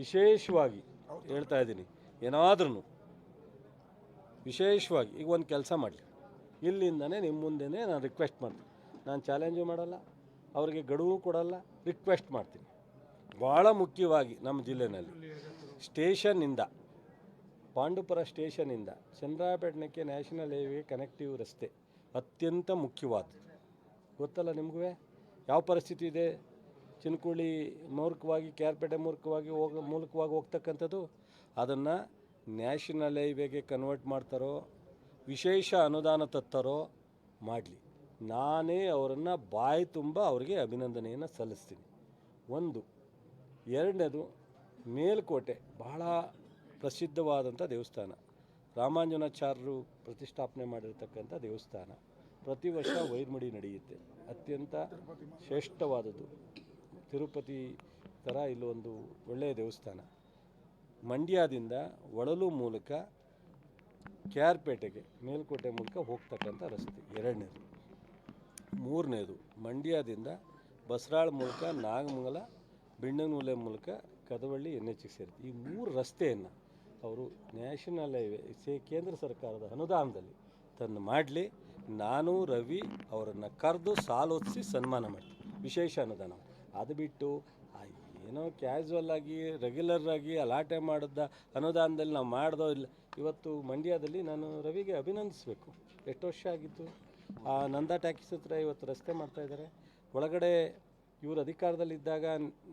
ವಿಶೇಷವಾಗಿ ಹೇಳ್ತಾ ಇದ್ದೀನಿ. ಏನಾದ್ರೂ ವಿಶೇಷವಾಗಿ ಈಗ ಒಂದು ಕೆಲಸ ಮಾಡಲಿ. ಇಲ್ಲಿಂದನೇ ನಿಮ್ಮ ಮುಂದೆನೆ ನಾನು ರಿಕ್ವೆಸ್ಟ್ ಮಾಡ್ತೀನಿ. ನಾನು ಚಾಲೆಂಜು ಮಾಡಲ್ಲ, ಅವರಿಗೆ ಗಡುವು ಕೊಡಲ್ಲ ರಿಕ್ವೆಸ್ಟ್ ಮಾಡ್ತೀನಿ. ಭಾಳ ಮುಖ್ಯವಾಗಿ ನಮ್ಮ ಜಿಲ್ಲೆನಲ್ಲಿ ಸ್ಟೇಷನ್ನಿಂದ ಪಾಂಡುಪುರ ಸ್ಟೇಷನಿಂದ ಚಂದ್ರಾಪೇಟ್ನಕ್ಕೆ ನ್ಯಾಷನಲ್ ಹೈವೇ ಕನೆಕ್ಟಿವ್ ರಸ್ತೆ ಅತ್ಯಂತ ಮುಖ್ಯವಾದದ್ದು ಗೊತ್ತಲ್ಲ ನಿಮಗೂ? ಯಾವ ಪರಿಸ್ಥಿತಿ ಇದೆ? ಚಿನ್ಕುಳಿ ಮೂರ್ಖವಾಗಿ, ಕ್ಯಾರ್ಪೇಟೆ ಮೂರ್ಖವಾಗಿ ಹೋಗ, ಮೂಲಕವಾಗಿ ಹೋಗ್ತಕ್ಕಂಥದ್ದು, ಅದನ್ನು ನ್ಯಾಷನಲ್ ಹೈವೇಗೆ ಕನ್ವರ್ಟ್ ಮಾಡ್ತಾರೋ, ವಿಶೇಷ ಅನುದಾನ ತತ್ತಾರೋ, ಮಾಡಲಿ. ನಾನೇ ಅವರನ್ನು ಬಾಯಿ ತುಂಬ ಅವರಿಗೆ ಅಭಿನಂದನೆಯನ್ನು ಸಲ್ಲಿಸ್ತೀನಿ. ಒಂದು. ಎರಡನೇದು, ಮೇಲ್ಕೋಟೆ, ಬಹಳ ಪ್ರಸಿದ್ಧವಾದಂಥ ದೇವಸ್ಥಾನ. ರಾಮಾಂಜನಾಚಾರ್ಯರು ಪ್ರತಿಷ್ಠಾಪನೆ ಮಾಡಿರ್ತಕ್ಕಂಥ ದೇವಸ್ಥಾನ. ಪ್ರತಿ ವರ್ಷ ವೈರ್ಮಡಿ ನಡೆಯುತ್ತೆ. ಅತ್ಯಂತ ಶ್ರೇಷ್ಠವಾದದ್ದು. ತಿರುಪತಿ ಥರ ಇಲ್ಲೊಂದು ಒಳ್ಳೆಯ ದೇವಸ್ಥಾನ. ಮಂಡ್ಯದಿಂದ ಒಳಲು ಮೂಲಕ ಕ್ಯಾರ್ಪೇಟೆಗೆ, ಮೇಲ್ಕೋಟೆ ಮೂಲಕ ಹೋಗ್ತಕ್ಕಂಥ ರಸ್ತೆ, ಎರಡನೇದು. ಮೂರನೇದು, ಮಂಡ್ಯದಿಂದ ಬಸರಾಳ ಮೂಲಕ ನಾಗಮಂಗಲ, ಬಿಣ್ಣನೂಲೆ ಮೂಲಕ ಕದವಳ್ಳಿ ಎನ್ ಎಚ್ ಸೇರುತ್ತೆ ಈ ಮೂರು ರಸ್ತೆಯನ್ನು ಅವರು ನ್ಯಾಷನಲ್ ಹೈವೇ, ಸೇ, ಕೇಂದ್ರ ಸರ್ಕಾರದ ಅನುದಾನದಲ್ಲಿ ತಂದು ಮಾಡಲಿ. ನಾನು ರವಿ ಅವರನ್ನು ಕರೆದು ಸಾಲೋತ್ಸಿ ಸನ್ಮಾನ ಮಾಡ್ತೀನಿ ವಿಶೇಷ ಅನುದಾನ. ಅದು ಬಿಟ್ಟು ಏನೋ ಕ್ಯಾಶುವಲ್ ಆಗಿ ರೆಗ್ಯುಲರ್ ಆಗಿ ಅಲಾಟೆ ಮಾಡಿದ್ದ ಅನುದಾನದಲ್ಲಿ ನಾವು ಮಾಡ್ದೋ ಇಲ್ಲ. ಇವತ್ತು ಮಂಡ್ಯದಲ್ಲಿ ನಾನು ರವಿಗೆ ಅಭಿನಂದಿಸಬೇಕು. ಎಷ್ಟು ವರ್ಷ ಆಗಿತ್ತು? ಆ ನಂದಾ ಟ್ಯಾಕ್ಸ್ ಹತ್ರ ಇವತ್ತು ರಸ್ತೆ ಮಾಡ್ತಾಯಿದ್ದಾರೆ ಒಳಗಡೆ ಇವರು ಅಧಿಕಾರದಲ್ಲಿದ್ದಾಗ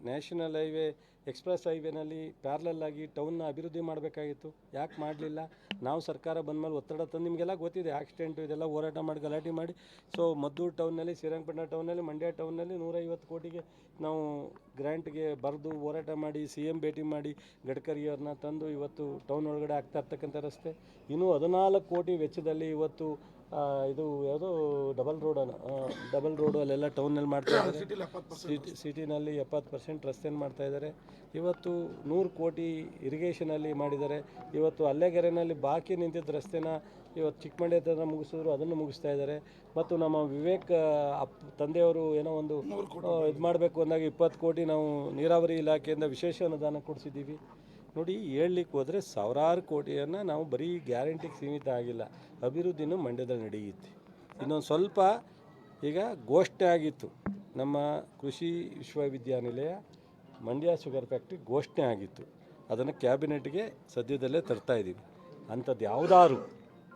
ನ್ಯಾಷನಲ್ ಹೈವೇ ಎಕ್ಸ್ಪ್ರೆಸ್ ಹೈವೇನಲ್ಲಿ ಪ್ಯಾರ್ಲಲ್ ಆಗಿ ಟೌನ್ನ ಅಭಿವೃದ್ಧಿ ಮಾಡಬೇಕಾಗಿತ್ತು. ಯಾಕೆ ಮಾಡಲಿಲ್ಲ? ನಾವು ಸರ್ಕಾರ ಬಂದಮೇಲೆ ಒತ್ತಡ ತಂದು ನಿಮಗೆಲ್ಲ ಗೊತ್ತಿದೆ. ಆಕ್ಸಿಡೆಂಟು ಇದೆಲ್ಲ ಹೋರಾಟ ಮಾಡಿ ಗಲಾಟೆ ಮಾಡಿ. ಸೊ ಮದ್ದೂರು ಟೌನ್ನಲ್ಲಿ ಶ್ರೀರಂಗಪಟ್ಟಣ ಟೌನ್ನಲ್ಲಿ ಮಂಡ್ಯ ಟೌನ್ನಲ್ಲಿ ನೂರೈವತ್ತು ಕೋಟಿಗೆ ನಾವು ಗ್ರ್ಯಾಂಟ್ಗೆ ಬರೆದು ಹೋರಾಟ ಮಾಡಿ ಸಿ ಎಂ ಭೇಟಿ ಮಾಡಿ ಗಡ್ಕರಿಯವ್ರನ್ನ ತಂದು ಇವತ್ತು ಟೌನ್ ಒಳಗಡೆ ಆಗ್ತಾ ಇರ್ತಕ್ಕಂಥ ರಸ್ತೆ. ಇನ್ನೂ ಹದಿನಾಲ್ಕು ಕೋಟಿ ವೆಚ್ಚದಲ್ಲಿ ಇವತ್ತು ಇದು ಯಾವುದು ಡಬಲ್ ರೋಡ್ ಡಬಲ್ ರೋಡು ಅಲ್ಲೆಲ್ಲ ಟೌನಲ್ಲಿ ಮಾಡ್ತಾ ಇದ್ದಾರೆ. ಸಿಟಿ ಸಿಟಿನಲ್ಲಿ ಎಪ್ಪತ್ತು ಪರ್ಸೆಂಟ್ ರಸ್ತೆಯನ್ನು ಮಾಡ್ತಾ ಇದ್ದಾರೆ. ಇವತ್ತು ನೂರು ಕೋಟಿ ಇರಿಗೇಷನಲ್ಲಿ ಮಾಡಿದ್ದಾರೆ. ಇವತ್ತು ಅಲ್ಲೆಗೆರೆನಲ್ಲಿ ಬಾಕಿ ನಿಂತಿದ್ದ ರಸ್ತೆನ ಇವತ್ತು ಚಿಕ್ಕಮಂಡ್ಯ ಹತ್ರ ಮುಗಿಸಿದ್ರು ಅದನ್ನು ಮುಗಿಸ್ತಾ ಇದ್ದಾರೆ. ಮತ್ತು ನಮ್ಮ ವಿವೇಕ್ ಅಪ್ ತಂದೆಯವರು ಏನೋ ಒಂದು ಇದು ಮಾಡಬೇಕು ಅಂದಾಗ ಇಪ್ಪತ್ತು ಕೋಟಿ ನಾವು ನೀರಾವರಿ ಇಲಾಖೆಯಿಂದ ವಿಶೇಷ ಅನುದಾನ ಕೊಡಿಸಿದ್ದೀವಿ. ನೋಡಿ ಹೇಳಲಿಕ್ಕೆ ಹೋದರೆ ಸಾವಿರಾರು ಕೋಟಿಯನ್ನು ನಾವು ಬರೀ ಗ್ಯಾರಂಟಿಗೆ ಸೀಮಿತ ಆಗಿಲ್ಲ. ಅಭಿವೃದ್ಧಿನೂ ಮಂಡ್ಯದಲ್ಲಿ ನಡೆಯುತ್ತೆ. ಇನ್ನೊಂದು ಸ್ವಲ್ಪ ಈಗ ಗೋಷ್ಠಿ ಆಗಿತ್ತು. ನಮ್ಮ ಕೃಷಿ ವಿಶ್ವವಿದ್ಯಾನಿಲಯ ಮಂಡ್ಯ ಶುಗರ್ ಫ್ಯಾಕ್ಟ್ರಿ ಘೋಷಣೆ ಆಗಿತ್ತು. ಅದನ್ನು ಕ್ಯಾಬಿನೆಟ್ಗೆ ಸದ್ಯದಲ್ಲೇ ತರ್ತಾ ಇದ್ದೀವಿ. ಅಂಥದ್ದು ಯಾವುದಾರು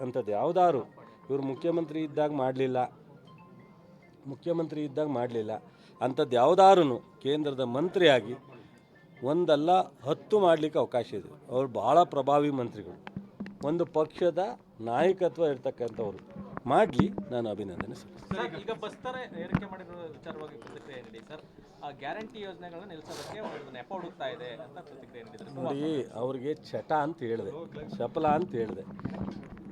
ಅಂಥದ್ದು ಯಾವುದಾರು ಇವರು ಮುಖ್ಯಮಂತ್ರಿ ಇದ್ದಾಗ ಮಾಡಲಿಲ್ಲ, ಮುಖ್ಯಮಂತ್ರಿ ಇದ್ದಾಗ ಮಾಡಲಿಲ್ಲ. ಅಂಥದ್ದು ಯಾವುದಾರು ಕೇಂದ್ರದ ಮಂತ್ರಿಯಾಗಿ ಒಂದಲ್ಲ ಹತ್ತು ಮಾಡಲಿಕ್ಕೆ ಅವಕಾಶ ಇದೆ. ಅವರು ಭಾಳ ಪ್ರಭಾವಿ ಮಂತ್ರಿಗಳು. ಒಂದು ಪಕ್ಷದ ನಾಯಕತ್ವ ಇರ್ತಕ್ಕಂಥವ್ರು. ಮಾಡಲಿ ನಾನು ಅಭಿನಂದನೆ ಸಲ್ಲಿಸ್ತೀನಿ. ಈಗ ಬಸ್ ದರ ಏರಿಕೆ ಮಾಡಿರೋ ವಿಚಾರವಾಗಿ ಪ್ರತಿಕ್ರಿಯೆ ನೀಡಿ. ಸರ್ ಆ ಗ್ಯಾರಂಟಿ ಯೋಜನೆಗಳನ್ನ ನಿಲ್ಲಿಸೋದಕ್ಕೆ ಒಂದು ನೆಪ ಹುಡುಕ್ತಾ ಇದೆ ಅಂತ ಪ್ರತಿಕ್ರಿಯೆ ನೀಡಿದ್ರು. ನೋಡಿ ಅವ್ರಿಗೆ ಚಟ ಅಂತ ಹೇಳಿದೆ. ಚಪಲ ಅಂತ ಹೇಳಿದೆ.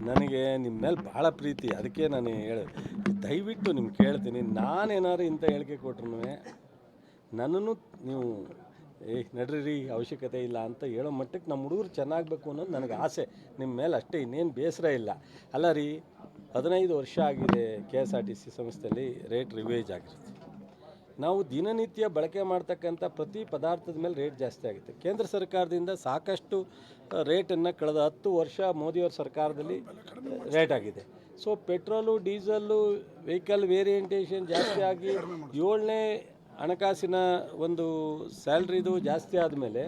ನನಗೆ ನಿಮ್ಮ ಮೇಲೆ ಭಾಳ ಪ್ರೀತಿ ಅದಕ್ಕೆ ನಾನು ಹೇಳಿದೆ. ದಯವಿಟ್ಟು ನಿಮ್ಗೆ ಕೇಳ್ತೀನಿ ನಾನೇನಾದ್ರು ಇಂಥ ಹೇಳಿಕೆ ಕೊಟ್ರು ನನ್ನನ್ನು ನೀವು ಏ ನಡ್ರಿ ಅವಶ್ಯಕತೆ ಇಲ್ಲ ಅಂತ ಹೇಳೋ ಮಟ್ಟಕ್ಕೆ ನಮ್ಮ ಹುಡುಗರು ಚೆನ್ನಾಗಬೇಕು ಅನ್ನೋದು ನನಗೆ ಆಸೆ. ನಿಮ್ಮ ಮೇಲೆ ಅಷ್ಟೇ ಇನ್ನೇನು ಬೇಸರ ಇಲ್ಲ. ಅಲ್ಲ ರೀ ಹದಿನೈದು ವರ್ಷ ಆಗಿದೆ K S R T C ಸಂಸ್ಥೆಯಲ್ಲಿ ರೇಟ್ ರಿವೇಜ್ ಆಗಿರುತ್ತೆ. ನಾವು ದಿನನಿತ್ಯ ಬಳಕೆ ಮಾಡ್ತಕ್ಕಂಥ ಪ್ರತಿ ಪದಾರ್ಥದ ಮೇಲೆ ರೇಟ್ ಜಾಸ್ತಿ ಆಗುತ್ತೆ. ಕೇಂದ್ರ ಸರ್ಕಾರದಿಂದ ಸಾಕಷ್ಟು ರೇಟನ್ನು ಕಳೆದ ಹತ್ತು ವರ್ಷ ಮೋದಿಯವ್ರ ಸರ್ಕಾರದಲ್ಲಿ ರೇಟ್ ಆಗಿದೆ. So petrol, diesel, vehicle variation ಜಾಸ್ತಿ ಆಗಿ ಏಳನೇ ಹಣಕಾಸಿನ ಒಂದು ಸ್ಯಾಲ್ರಿದು ಜಾಸ್ತಿ ಆದಮೇಲೆ,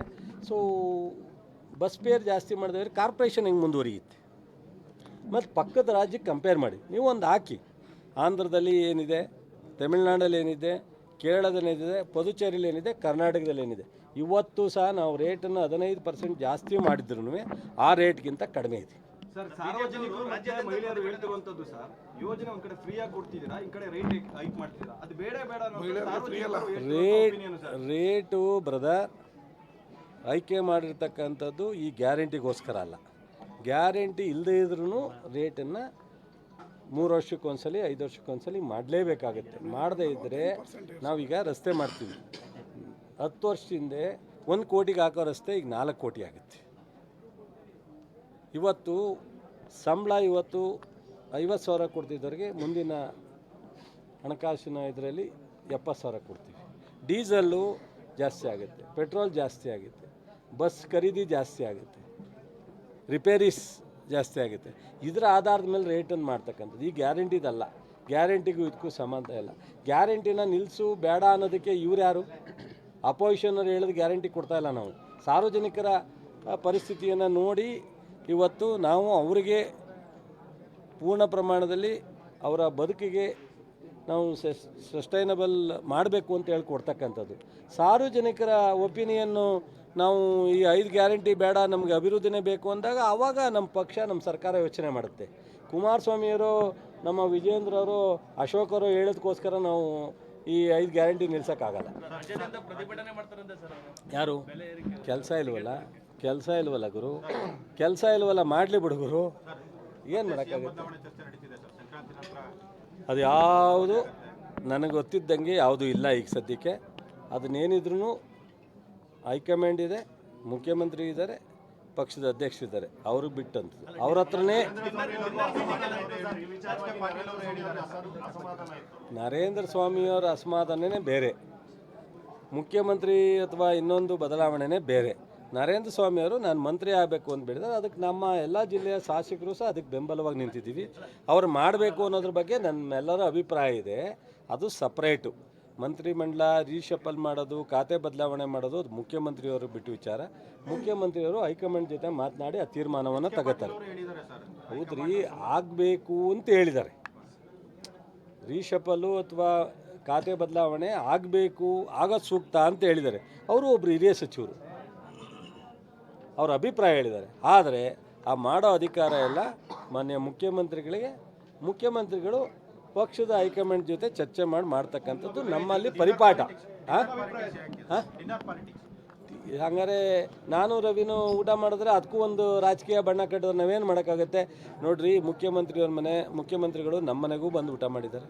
ಸೊ ಬಸ್ ಫೇರ್ ಜಾಸ್ತಿ ಮಾಡಿದ್ರೆ ಕಾರ್ಪೊರೇಷನ್ ಹೆಂಗೆ ಮುಂದುವರಿಯುತ್ತೆ? ಮತ್ತು ಪಕ್ಕದ ರಾಜ್ಯಕ್ಕೆ ಕಂಪೇರ್ ಮಾಡಿ. ನೀವು ಒಂದು ಹಾಕಿ. ಆಂಧ್ರದಲ್ಲಿ ಏನಿದೆ ತಮಿಳ್ನಾಡಲ್ಲಿ ಏನಿದೆ ಕೇರಳದಲ್ಲಿ ಏನಿದೆ ಪುದುಚೇರಿಲಿ ಏನಿದೆ ಕರ್ನಾಟಕದಲ್ಲಿ ಏನಿದೆ. ಇವತ್ತು ಸಹ ನಾವು ರೇಟನ್ನು ಹದಿನೈದು ಪರ್ಸೆಂಟ್ ಜಾಸ್ತಿ ಮಾಡಿದ್ರು ಆ ರೇಟ್ಗಿಂತ ಕಡಿಮೆ ಇದೆ. ಸರ್ ಸಾರ್ವಜನಿಕರು ರಾಜ್ಯದ ಮಹಿಳೆಯರು ಹೇಳ್ತಿರುವಂತದ್ದು ಸರ್ ಯೋಜನೆ ಒಂದ್ ಕಡೆ ಫ್ರೀ ಆಗಿ ಕೊಡ್ತಿದ್ದೀರಾ ಈ ಕಡೆ ರೇಟ್ ಹೈಕ್ ಮಾಡ್ತೀರಾ ಅದು ಬೇಡ ಬೇಡ ರೇಟ್ ರೇಟು ಬ್ರದರ್ ಆಯ್ಕೆ ಮಾಡಿರ್ತಕ್ಕಂಥದ್ದು ಈ ಗ್ಯಾರಂಟಿಗೋಸ್ಕರ ಅಲ್ಲ. ಗ್ಯಾರಂಟಿ ಇಲ್ಲದೇ ಇದ್ರೂ ರೇಟನ್ನು ಮೂರು ವರ್ಷಕ್ಕೊಂದ್ಸಲಿ, ಐದು ವರ್ಷಕ್ಕೊಂದ್ಸಲಿ ಮಾಡಲೇಬೇಕಾಗತ್ತೆ. ಮಾಡದೇ ಇದ್ದರೆ ನಾವೀಗ ರಸ್ತೆ ಮಾಡ್ತೀವಿ. ಹತ್ತು ವರ್ಷದಿಂದ ಒಂದು ಕೋಟಿಗೆ ಹಾಕೋ ರಸ್ತೆ ಈಗ ನಾಲ್ಕು ಕೋಟಿ ಆಗುತ್ತೆ. ಇವತ್ತು ಸಂಬಳ ಇವತ್ತು ಐವತ್ತು ಸಾವಿರ ಕೊಡ್ತಿದ್ದವ್ರಿಗೆ ಮುಂದಿನ ಹಣಕಾಸಿನ ಇದರಲ್ಲಿ ಎಪ್ಪತ್ತು ಸಾವಿರ ಕೊಡ್ತೀವಿ. ಡೀಸೆಲ್ಲು ಜಾಸ್ತಿ ಆಗುತ್ತೆ, ಪೆಟ್ರೋಲ್ ಜಾಸ್ತಿ ಆಗುತ್ತೆ, ಬಸ್ ಖರೀದಿ ಜಾಸ್ತಿ ಆಗುತ್ತೆ. ರಿಪೇರೀಸ್ ಜಾಸ್ತಿ ಆಗುತ್ತೆ. ಇದರ ಆಧಾರದ ಮೇಲೆ ರೇಟನ್ನು ಮಾಡ್ತಕ್ಕಂಥದ್ದು. ಈ ಗ್ಯಾರಂಟಿದಲ್ಲ ಗ್ಯಾರಂಟಿಗೂ ಇದಕ್ಕೂ ಸಂಬಂಧ ಇಲ್ಲ. ಗ್ಯಾರಂಟಿನ ನಿಲ್ಲಿಸು ಬೇಡ ಅನ್ನೋದಕ್ಕೆ ಇವ್ರು ಯಾರು? ಅಪೋಸಿಷನವ್ರು ಹೇಳಿದ ಗ್ಯಾರಂಟಿ ಕೊಡ್ತಾ ಇಲ್ಲ ನಾವು. ಸಾರ್ವಜನಿಕರ ಪರಿಸ್ಥಿತಿಯನ್ನು ನೋಡಿ ಇವತ್ತು ನಾವು ಅವರಿಗೆ ಪೂರ್ಣ ಪ್ರಮಾಣದಲ್ಲಿ ಅವರ ಬದುಕಿಗೆ ನಾವು ಸಸ್ಟೈನಬಲ್ ಮಾಡಬೇಕು ಅಂತ ಹೇಳಿ ಕೊಡ್ತಕ್ಕಂಥದ್ದು ಸಾರ್ವಜನಿಕರ ಒಪಿನಿಯನ್ನು ನಾವು ಈ ಐದು ಗ್ಯಾರಂಟಿ ಬೇಡ ನಮಗೆ ಅಭಿವೃದ್ಧಿನೇ ಬೇಕು ಅಂದಾಗ ಆವಾಗ ನಮ್ಮ ಪಕ್ಷ ನಮ್ಮ ಸರ್ಕಾರ ಯೋಚನೆ ಮಾಡುತ್ತೆ. ಕುಮಾರಸ್ವಾಮಿಯವರು ನಮ್ಮ ವಿಜೇಂದ್ರ ಅವರು ಅಶೋಕ್ ಅವರು ಹೇಳೋದಕ್ಕೋಸ್ಕರ ನಾವು ಈ ಐದು ಗ್ಯಾರಂಟಿ ನಿಲ್ಸೋಕ್ಕಾಗಲ್ಲ. ಯಾರು? ಕೆಲಸ ಇಲ್ವಲ್ಲ? ಕೆಲಸ ಇಲ್ವಲ್ಲ ಗುರು? ಕೆಲಸ ಇಲ್ವಲ್ಲ ಮಾಡಲಿ ಬಿಡು ಗುರು. ಏನು ಮಾಡೋಕ್ಕಾಗುತ್ತೆ? ಅದು ಯಾವುದು ನನಗೆ ಗೊತ್ತಿದ್ದಂಗೆ ಯಾವುದೂ ಇಲ್ಲ ಈಗ ಸದ್ಯಕ್ಕೆ. ಅದನ್ನೇನಿದ್ರೂ ಹೈಕಮಾಂಡ್ ಇದೆ, ಮುಖ್ಯಮಂತ್ರಿ ಇದ್ದಾರೆ, ಪಕ್ಷದ ಅಧ್ಯಕ್ಷರಿದ್ದಾರೆ ಅವರು ಬಿಟ್ಟಂತ ಅವ್ರ ಹತ್ರನೇ ನರೇಂದ್ರ ಸ್ವಾಮಿಯವರ ಅಸಮಾಧಾನನೇ ಬೇರೆ. ಮುಖ್ಯಮಂತ್ರಿ ಅಥವಾ ಇನ್ನೊಂದು ಬದಲಾವಣೆನೇ ಬೇರೆ. ನರೇಂದ್ರ ಸ್ವಾಮಿಯವರು, ನಾನು ಮಂತ್ರಿ ಆಗಬೇಕು ಅಂತ ಬಿಡಿದ್ರೆ ಅದಕ್ಕೆ ನಮ್ಮ ಎಲ್ಲ ಜಿಲ್ಲೆಯ ಶಾಸಕರು ಸಹ ಅದಕ್ಕೆ ಬೆಂಬಲವಾಗಿ ನಿಂತಿದ್ದೀವಿ. ಅವ್ರು ಮಾಡಬೇಕು ಅನ್ನೋದ್ರ ಬಗ್ಗೆ ನಮ್ಮೆಲ್ಲರ ಅಭಿಪ್ರಾಯ ಇದೆ. ಅದು ಸಪ್ರೇಟು ಮಂತ್ರಿಮಂಡಲ ರೀಶಫಲ್ ಮಾಡೋದು, ಖಾತೆ ಬದಲಾವಣೆ ಮಾಡೋದು, ಅದು ಮುಖ್ಯಮಂತ್ರಿಯವರು ಬಿಟ್ಟು ವಿಚಾರ. ಮುಖ್ಯಮಂತ್ರಿಯವರು ಹೈಕಮಾಂಡ್ ಜೊತೆ ಮಾತನಾಡಿ ಆ ತೀರ್ಮಾನವನ್ನು ತಗೋತಾರೆ. ಹೌದ್ರಿ, ಆಗಬೇಕು ಅಂತ ಹೇಳಿದ್ದಾರೆ. ರೀಶಫಲು ಅಥವಾ ಖಾತೆ ಬದಲಾವಣೆ ಆಗಬೇಕು, ಆಗೋದು ಸೂಕ್ತ ಅಂತ ಹೇಳಿದ್ದಾರೆ. ಅವರು ಒಬ್ಬರು ಹಿರಿಯ ಸಚಿವರು. ಅವ್ರ ಅಭಿಪ್ರಾಯ ಹೇಳಿದ್ದಾರೆ. ಆದರೆ ಆ ಮಾಡೋ ಅಧಿಕಾರ ಎಲ್ಲ ಮಾನ್ಯ ಮುಖ್ಯಮಂತ್ರಿಗಳಿಗೆ, ಮುಖ್ಯಮಂತ್ರಿಗಳು ಪಕ್ಷದ ಹೈಕಮಾಂಡ್ ಜೊತೆ ಚರ್ಚೆ ಮಾಡಿ ಮಾಡ್ತಕ್ಕಂಥದ್ದು ನಮ್ಮಲ್ಲಿ ಪರಿಪಾಠ? ಹಂಗಾರೆ ನಾನು ರವಿನೂ ಊಟ ಮಾಡಿದ್ರೆ ಅದಕ್ಕೂ ಒಂದು ರಾಜಕೀಯ ಬಣ್ಣ ಕಟ್ಟಿದ್ರೆ ನಾವೇನು ಮಾಡೋಕ್ಕಾಗತ್ತೆ? ನೋಡ್ರಿ, ಮುಖ್ಯಮಂತ್ರಿಯವ್ರ ಮನೆ, ಮುಖ್ಯಮಂತ್ರಿಗಳು ನಮ್ಮ ಮನೆಗೂ ಬಂದು ಊಟ ಮಾಡಿದ್ದಾರೆ.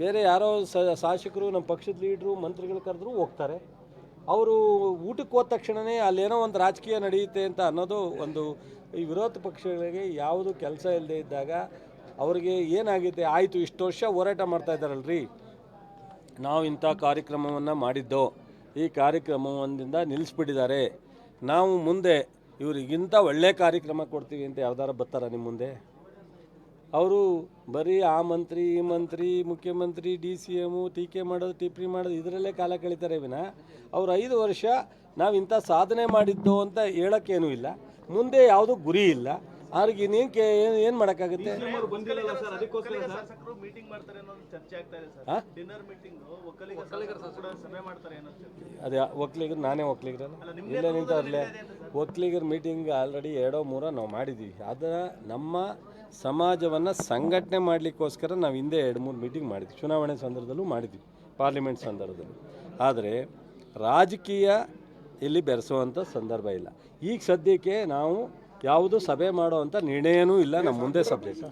ಬೇರೆ ಯಾರೋ ಶಾಸಕರು, ನಮ್ಮ ಪಕ್ಷದ ಲೀಡ್ರು, ಮಂತ್ರಿಗಳು ಕರೆದ್ರು ಹೋಗ್ತಾರೆ. ಅವರು ಊಟಕ್ಕೆ ಹೋದ ತಕ್ಷಣವೇ ಅಲ್ಲೇನೋ ಒಂದು ರಾಜಕೀಯ ನಡೆಯುತ್ತೆ ಅಂತ ಅನ್ನೋದು ಒಂದು ಈ ವಿರೋಧ ಪಕ್ಷಗಳಿಗೆ ಯಾವುದು ಕೆಲಸ ಇಲ್ಲದೆ ಇದ್ದಾಗ ಅವ್ರಿಗೆ ಏನಾಗಿದೆ? ಆಯಿತು, ಇಷ್ಟು ವರ್ಷ ಹೋರಾಟ ಮಾಡ್ತಾ ಇದ್ದಾರಲ್ರಿ. ನಾವು ಇಂಥ ಕಾರ್ಯಕ್ರಮವನ್ನು ಮಾಡಿದ್ದೋ? ಈ ಕಾರ್ಯಕ್ರಮದಿಂದ ನಿಲ್ಲಿಸ್ಬಿಟ್ಟಿದ್ದಾರೆ. ನಾವು ಮುಂದೆ ಇವರಿಗಿಂತ ಒಳ್ಳೆ ಕಾರ್ಯಕ್ರಮ ಕೊಡ್ತೀವಿ ಅಂತ ಯಾವ್ದಾರ ಬರ್ತಾರ ನಿಮ್ಮ ಮುಂದೆ? ಅವರು ಬರೀ ಆ ಮಂತ್ರಿ, ಈ ಮಂತ್ರಿ, ಮುಖ್ಯಮಂತ್ರಿ, ಡಿ ಸಿ ಎಮು ಟೀಕೆ ಮಾಡೋದು ಟಿಪ್ಪಣಿ ಮಾಡೋದು, ಇದರಲ್ಲೇ ಕಾಲ ಕಳೀತಾರೆ ವಿನ. ಅವ್ರು ಐದು ವರ್ಷ ನಾವು ಇಂಥ ಸಾಧನೆ ಮಾಡಿದ್ದು ಅಂತ ಹೇಳೋಕ್ಕೇನೂ ಇಲ್ಲ. ಮುಂದೆ ಯಾವುದೂ ಗುರಿ ಇಲ್ಲ. ಅವ್ರಿಗೆ ಇನ್ನೇನು ಕೇ ಏನು ಏನು ಮಾಡೋಕ್ಕಾಗುತ್ತೆ? ಅವ್ರು ಬಂದಿಲ್ಲಲ್ಲ ಸರ್ ಅದಕ್ಕೋಸ್ಕರ ಸರ್. ಶಾಸಕರು ಮೀಟಿಂಗ್ ಮಾಡ್ತಾರೆ ಅನ್ನೋದು ಚರ್ಚೆ ಆಗ್ತಾ ಇದೆ ಸರ್. ಹಾಂ? ಡಿನ್ನರ್ ಮೀಟಿಂಗ್ ಒಕ್ಕಲಿಗರ ಶಾಸಕರು ಸಭೆ ಮಾಡ್ತಾರೆ ಅನ್ನೋ ಚರ್ಚೆ. ಅದೇ ಒಕ್ಲಿಗರು ನಾನೇ ಒಕ್ಲಿಗರಲ್ಲ ಇಲ್ಲೇ ನಿಂತವ್ರಲ್ಲೇ ಒಕ್ಕಲಿಗರ ಮೀಟಿಂಗ್ ಆಲ್ರೆಡಿ ಎರಡೋ ಮೂರ ನಾವು ಮಾಡಿದ್ದೀವಿ ಅದರ ನಮ್ಮ ಸಮಾಜವನ್ನು ಸಂಘಟನೆ ಮಾಡಲಿಕ್ಕೋಸ್ಕರ ನಾವು ಹಿಂದೆ ಎರಡು ಮೂರು ಮೀಟಿಂಗ್ ಮಾಡಿದ್ವಿ. ಚುನಾವಣೆ ಸಂದರ್ಭದಲ್ಲೂ ಮಾಡಿದ್ವಿ. ಪಾರ್ಲಿಮೆಂಟ್ ಸಂದರ್ಭದಲ್ಲಿ. ಆದರೆ ರಾಜಕೀಯ ಇಲ್ಲಿ ಬೆರೆಸುವಂಥ ಸಂದರ್ಭ ಇಲ್ಲ. ಈಗ ಸದ್ಯಕ್ಕೆ ನಾವು ಯಾವುದು ಸಭೆ ಮಾಡುವಂಥ ನಿರ್ಣಯನೂ ಇಲ್ಲ ನಮ್ಮ ಮುಂದೆ ಸಬ್ಜೆಕ್ಟ್